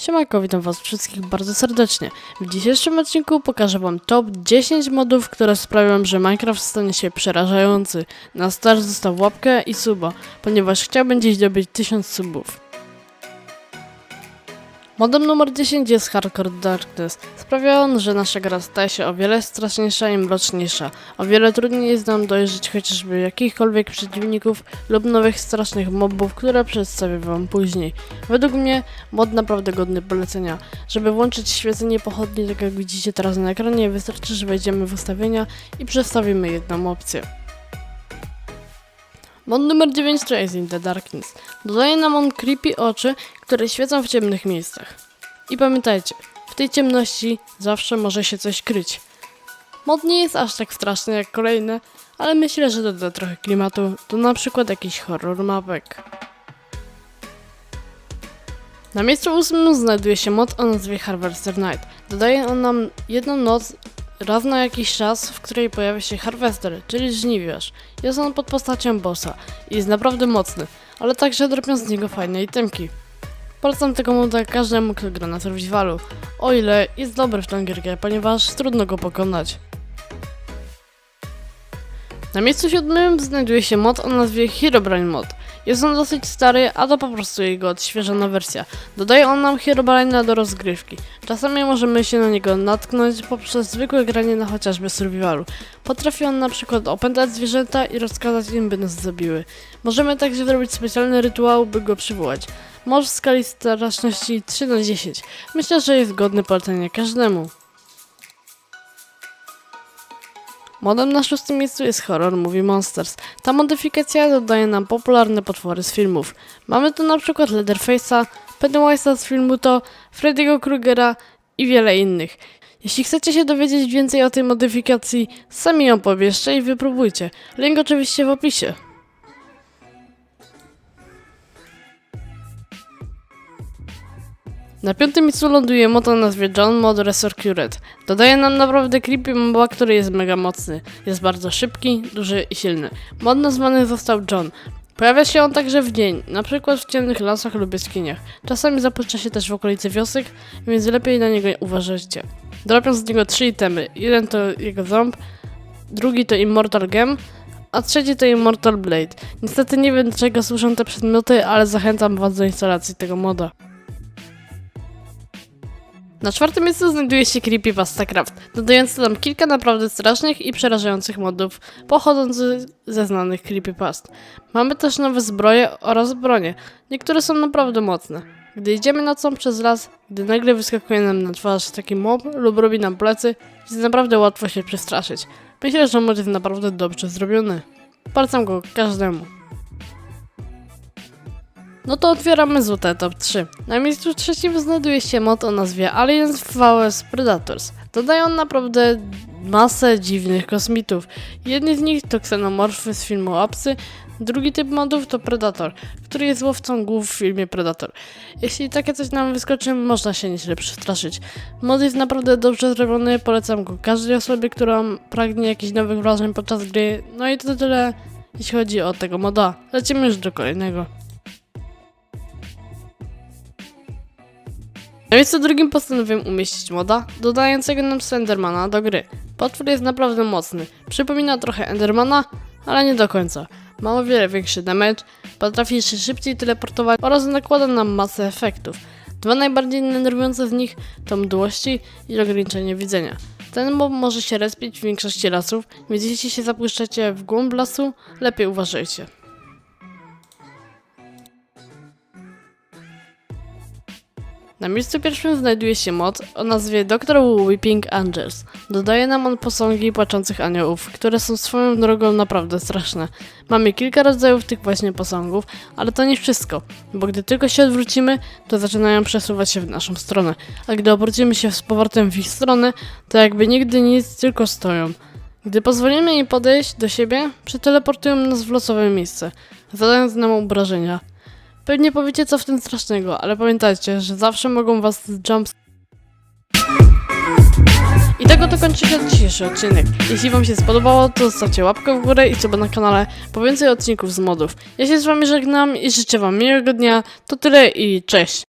Siemanko, witam was wszystkich bardzo serdecznie. W dzisiejszym odcinku pokażę wam top 10 modów, które sprawią, że Minecraft stanie się przerażający. Na start zostaw łapkę i suba, ponieważ chciałbym dziś dobyć 1000 subów. Modem numer 10 jest Hardcore Darkness. Sprawia on, że nasza gra staje się o wiele straszniejsza i mroczniejsza. O wiele trudniej jest nam dojrzeć chociażby jakichkolwiek przeciwników lub nowych strasznych mobów, które przedstawię wam później. Według mnie mod naprawdę godny polecenia. Żeby włączyć świecenie pochodni, tak jak widzicie teraz na ekranie, wystarczy, że wejdziemy w ustawienia i przestawimy jedną opcję. Mod numer 9 to jest In the Darkness. Dodaje nam on creepy oczy, które świecą w ciemnych miejscach. I pamiętajcie, w tej ciemności zawsze może się coś kryć. Mod nie jest aż tak straszny jak kolejne, ale myślę, że doda trochę klimatu, to na przykład jakiś horror mapek. Na miejscu ósmym znajduje się mod o nazwie Harvester Night. Dodaje on nam jedną noc raz na jakiś czas, w której pojawia się Harvester, czyli żniwiarz. Jest on pod postacią bossa i jest naprawdę mocny, ale także dropią z niego fajne itemki. Polecam tego moda każdemu, kto gra na survivalu, o ile jest dobry w tę gierkę, ponieważ trudno go pokonać. Na miejscu siódmym znajduje się mod o nazwie Herobrine Mod. Jest on dosyć stary, a to po prostu jego odświeżona wersja. Dodaje on nam Herobrine'a do rozgrywki. Czasami możemy się na niego natknąć poprzez zwykłe granie na chociażby survivalu. Potrafi on na przykład opętać zwierzęta i rozkazać im, by nas zabiły. Możemy także zrobić specjalny rytuał, by go przywołać. Mod w skali straszności 3 na 10. Myślę, że jest godny polecenia każdemu. Modem na szóstym miejscu jest Horror Movie Monsters. Ta modyfikacja dodaje nam popularne potwory z filmów. Mamy tu na przykład Leatherface'a, Pennywise'a z filmu to, Freddy'ego Krugera i wiele innych. Jeśli chcecie się dowiedzieć więcej o tej modyfikacji, sami ją pobierzcie i wypróbujcie. Link oczywiście w opisie. Na piątym miejscu ląduje mod o nazwie John Mod Resurrected. Dodaje nam naprawdę creepy moba, który jest mega mocny. Jest bardzo szybki, duży i silny. Mod nazwany został John. Pojawia się on także w dzień, na przykład w ciemnych lasach lub jaskiniach. Czasami zapuszcza się też w okolicy wiosek, więc lepiej na niego uważajcie. Dropią z niego trzy itemy. Jeden to jego ząb, drugi to Immortal Gem, a trzeci to Immortal Blade. Niestety nie wiem do czego służą te przedmioty, ale zachęcam was do instalacji tego moda. Na czwartym miejscu znajduje się Creepypasta Craft, dodający nam kilka naprawdę strasznych i przerażających modów pochodzących ze znanych creepypast. Mamy też nowe zbroje oraz bronie. Niektóre są naprawdę mocne. Gdy idziemy nocą przez las, gdy nagle wyskakuje nam na twarz taki mob lub robi nam plecy, jest naprawdę łatwo się przestraszyć. Myślę, że mod jest naprawdę dobrze zrobiony. Polecam go każdemu. No to otwieramy złote top 3. Na miejscu trzecim znajduje się mod o nazwie Aliens vs Predators. Dodają naprawdę masę dziwnych kosmitów. Jedni z nich to ksenomorfy z filmu Obcy, drugi typ modów to Predator, który jest łowcą głów w filmie Predator. Jeśli takie coś nam wyskoczy, można się nieźle przestraszyć. Mod jest naprawdę dobrze zrobiony, polecam go każdej osobie, która pragnie jakichś nowych wrażeń podczas gry. No i to tyle, jeśli chodzi o tego moda. Lecimy już do kolejnego. Na miejscu drugim postanowiłem umieścić moda, dodającego nam Slendermana do gry. Potwór jest naprawdę mocny. Przypomina trochę Endermana, ale nie do końca. Ma o wiele większy damage, potrafi się szybciej teleportować oraz nakłada nam masę efektów. Dwa najbardziej denerwujące z nich to mdłości i ograniczenie widzenia. Ten mob może się respić w większości lasów, więc jeśli się zapuszczacie w głąb lasu, lepiej uważajcie. Na miejscu pierwszym znajduje się mod o nazwie Dr. Weeping Angels. Dodaje nam on posągi płaczących aniołów, które są swoją drogą naprawdę straszne. Mamy kilka rodzajów tych właśnie posągów, ale to nie wszystko, bo gdy tylko się odwrócimy, to zaczynają przesuwać się w naszą stronę, a gdy obrócimy się z powrotem w ich stronę, to jakby nigdy nic, tylko stoją. Gdy pozwolimy im podejść do siebie, przeteleportują nas w losowe miejsce, zadając nam obrażenia. Pewnie powiecie co w tym strasznego, ale pamiętajcie, że zawsze mogą was jumps... I tego to kończy się dzisiejszy odcinek. Jeśli wam się spodobało, to zostawcie łapkę w górę i suba na kanale po więcej odcinków z modów. Ja się z wami żegnam i życzę wam miłego dnia. To tyle i cześć!